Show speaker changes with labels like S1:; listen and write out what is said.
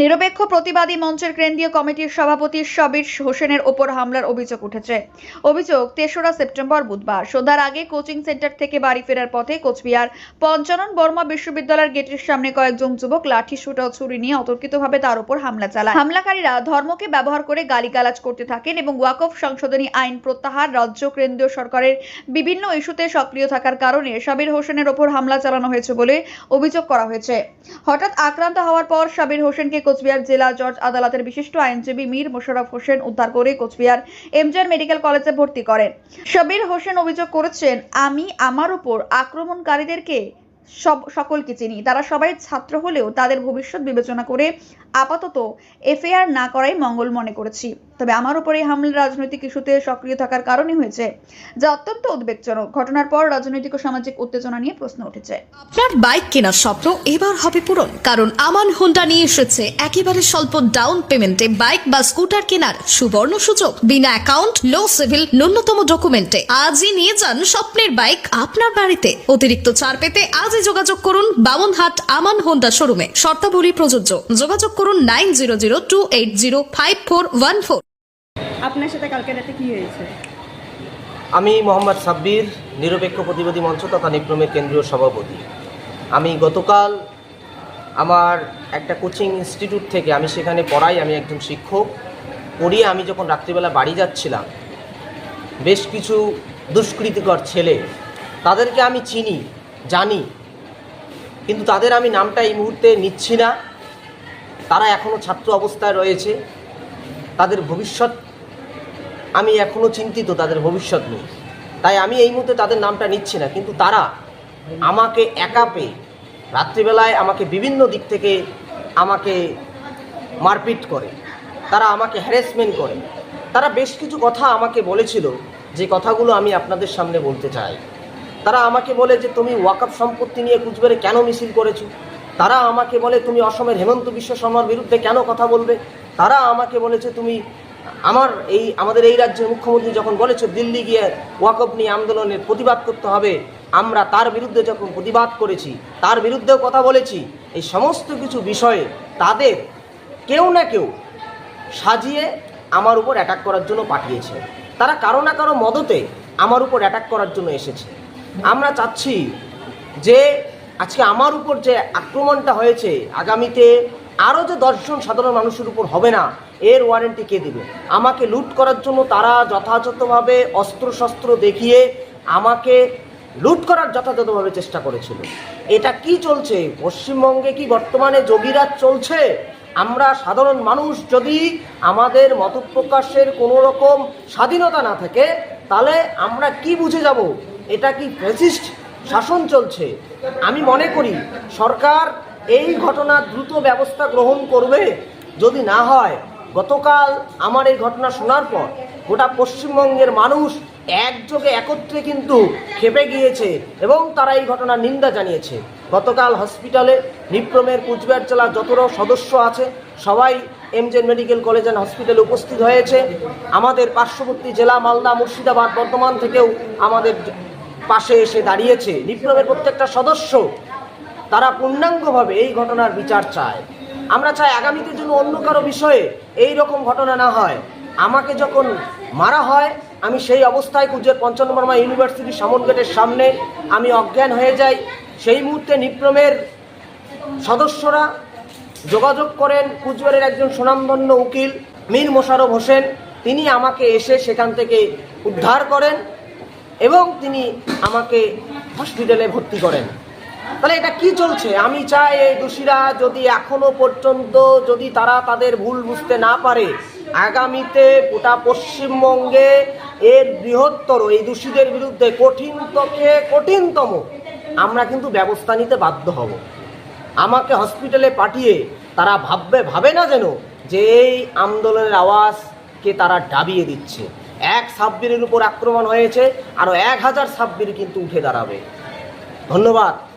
S1: নিরপেক্ষ প্রতিবাদী মঞ্চের কেন্দ্রীয় কমিটির সভাপতি সবির হোসেনের ওপর হামলার অভিযোগ উঠেছে। অভিযোগ, তেসরা সেপ্টেম্বর বুধবার, সন্ধ্যার আগে কোচিং সেন্টার থেকে বাড়ি ফেরার পথে কোচবিহার পঞ্চানন বর্মা বিশ্ববিদ্যালয়ের গেটের সামনে কয়েকজন যুবক লাঠি সুটা ছুরি নিয়ে অতর্কিতভাবে তার উপর হামলা চালায়। হামলাকারীরা ধর্মকে ব্যবহার করে গালিগালাজ করতে থাকেন এবং ওয়াকফ সংশোধনী আইন প্রত্যাহার রাজ্য কেন্দ্রীয় সরকারের বিভিন্ন ইস্যুতে সক্রিয় থাকার কারণে সাবির হোসেনের ওপর হামলা চালানো হয়েছে বলে অভিযোগ করা হয়েছে। হঠাৎ আক্রান্ত হওয়ার পর সাবির হোসেনকে কোচবিহার জেলা জজ আদালতের বিশিষ্ট আইনজীবী মীর মোশারফ হোসেন উদ্ধার করে কোচবিহার এমজের মেডিকেল কলেজে ভর্তি করেন। শবীর হোসেন অভিযোগ করেছেন, আমি আমার উপর আক্রমণকারীদেরকে সব, সকলকে চিনি। তারা সবাই ছাত্র হলেও তাদের ভবিষ্যৎ বিবেচনা করে আপাতত এফআইআর না করাই মঙ্গল মনে করেছি। তবে আমার উপর এই হামলা রাজনৈতিক ইস্যুতে সক্রিয় থাকার কারণে হয়েছে যা অত্যন্ত উদ্বেগজনক। ঘটনার পর রাজনৈতিক ও সামাজিক উত্তেজনা নিয়ে প্রশ্ন উঠেছে।
S2: আপনার বাইক কেনার স্বপ্ন এবার হবে পূরণ, কারণ আমান হোন্ডা নিয়ে এসেছে একেবারে স্বল্প ডাউন পেমেন্টে বাইক বা স্কুটার কেনার সুবর্ণ সুযোগ। বিনা অ্যাকাউন্ট, লো সিভিল, ন্যূনতম ডকুমেন্টে। আজই নিয়ে যান স্বপ্নের বাইক আপনার বাড়িতে। অতিরিক্ত ছাড় পেতে আজই যোগাযোগ করুন বামনহাট আমান হোন্ডা শোরুমে। শর্তাবলী প্রযোজ্য। যোগাযোগ করুন nine zero zero two eight zero five four one four.
S3: আপনার সাথে কালকে রাতে কি হয়েছে?
S4: আমি মোহাম্মদ সাব্বির নিরপেক্ষ প্রতিবাদী মঞ্চ তথা নিপ্রমের কেন্দ্রীয় সভাপতি। আমি গতকাল আমার একটা কোচিং ইনস্টিটিউট থেকে আমি সেখানে পড়াই আমি একজন শিক্ষক। পড়িয়ে আমি যখন রাত্রিবেলা বাড়ি যাচ্ছিলাম বেশ কিছু দুষ্কৃতিকর ছেলে তাদেরকে আমি চিনি জানি। কিন্তু তাদের আমি নামটা এই মুহূর্তে নিচ্ছি না। তারা এখনও ছাত্র অবস্থায় রয়েছে। তাদের ভবিষ্যৎ আমি এখনও চিন্তিত, তাদের ভবিষ্যৎ নিয়ে। তাই আমি এই মুহূর্তে তাদের নামটা নিচ্ছি না। কিন্তু তারা আমাকে একা পেয়ে রাত্রিবেলায় আমাকে বিভিন্ন দিক থেকে আমাকে মারপিট করে। তারা আমাকে হ্যারাসমেন্ট করে। তারা বেশ কিছু কথা আমাকে বলেছিল। যে কথাগুলো আমি আপনাদের সামনে বলতে চাই। তারা আমাকে বলে যে তুমি ওয়াকআপ সম্পত্তি নিয়ে কুচবিহারে কেন মিছিল করেছ? তারা আমাকে বলে তুমি অসমের হেমন্ত বিশ্ব শর্মার বিরুদ্ধে কেন কথা বলবে? তারা আমাকে বলেছে তুমি আমার এই, আমাদের এই রাজ্যের মুখ্যমন্ত্রী যখন বলেছে দিল্লি গিয়ে ওয়াকফ নিয়ে আন্দোলনের প্রতিবাদ করতে হবে, আমরা তার বিরুদ্ধে যখন প্রতিবাদ করেছি, তার বিরুদ্ধেও কথা বলেছি, এই সমস্ত কিছু বিষয়ে তাদের কেউ না কেউ সাজিয়ে আমার উপর অ্যাটাক করার জন্য পাঠিয়েছে। তারা কারও না কারও মদতে আমার উপর অ্যাটাক করার জন্য এসেছে। আমরা চাচ্ছি যে আজকে আমার উপর যে আক্রমণটা হয়েছে, আগামীতে আরও যে দশজন সাধারণ মানুষের উপর হবে না, এর ওয়ারেন্টি কে দেবে? আমাকে লুট করার জন্য তারা যথাযথভাবে অস্ত্রশস্ত্র দেখিয়ে আমাকে লুট করার যথাযথভাবে চেষ্টা করেছিল। এটা কি চলছে? পশ্চিমবঙ্গে কি বর্তমানে যোগীরাজ চলছে? আমরা সাধারণ মানুষ যদি আমাদের মতপ্রকাশের কোনো রকম স্বাধীনতা না থাকে, তাহলে আমরা কি বুঝে যাব? এটা কি ফ্যাসিস্ট শাসন চলছে? আমি মনে করি সরকার এই ঘটনার দ্রুত ব্যবস্থা গ্রহণ করবে। যদি না হয়, গতকাল আমার এই ঘটনা শোনার পর গোটা পশ্চিমবঙ্গের মানুষ একযোগে একত্রে কিন্তু খেপে গিয়েছে এবং তারা এই ঘটনার নিন্দা জানিয়েছে। গতকাল হসপিটালে, নিপ্রমের কুচবিহার জেলার যতটাও সদস্য আছে, সবাই M MJN medical college and হসপিটালে উপস্থিত হয়েছে। আমাদের পার্শ্ববর্তী জেলা মালদা, মুর্শিদাবাদ, বর্ধমান থেকেও আমাদের পাশে এসে দাঁড়িয়েছে নিপ্রমের প্রত্যেকটা সদস্য। তারা পূর্ণাঙ্গভাবে এই ঘটনার বিচার চায়। আমরা চাই আগামীতে যেন অন্য কারও বিষয়ে এই রকম ঘটনা না হয়। আমাকে যখন মারা হয়, আমি সেই অবস্থায় কুজের পঞ্চান্ন বর্মা ইউনিভার্সিটির সামন গেটের সামনে আমি অজ্ঞান হয়ে যাই। সেই মুহূর্তে নিপ্রমের সদস্যরা যোগাযোগ করেন কুচবিহারের একজন সুনামধন্য উকিল মীর মোশারফ হোসেন। তিনি আমাকে এসে সেখান থেকে উদ্ধার করেন। এবং তিনি আমাকে হসপিটালে ভর্তি করেন। তাহলে এটা কি চলছে? আমি চাই এই দোষীরা যদি এখনও পর্যন্ত যদি তারা তাদের ভুল বুঝতে না পারে, আগামীতে গোটা পশ্চিমবঙ্গে এর বৃহত্তর, এই দোষীদের বিরুদ্ধে কঠিন কঠিনতম আমরা কিন্তু ব্যবস্থা নিতে বাধ্য হব। আমাকে হসপিটালে পাঠিয়ে তারা ভাববে, ভাবে না যেন যে এই আন্দোলনের আওয়াজকে তারা ডাবিয়ে দিচ্ছে। এক সাব্বিরের উপর আক্রমণ হয়েছে আরও এক হাজার সাব্বির কিন্তু উঠে দাঁড়াবে। ধন্যবাদ।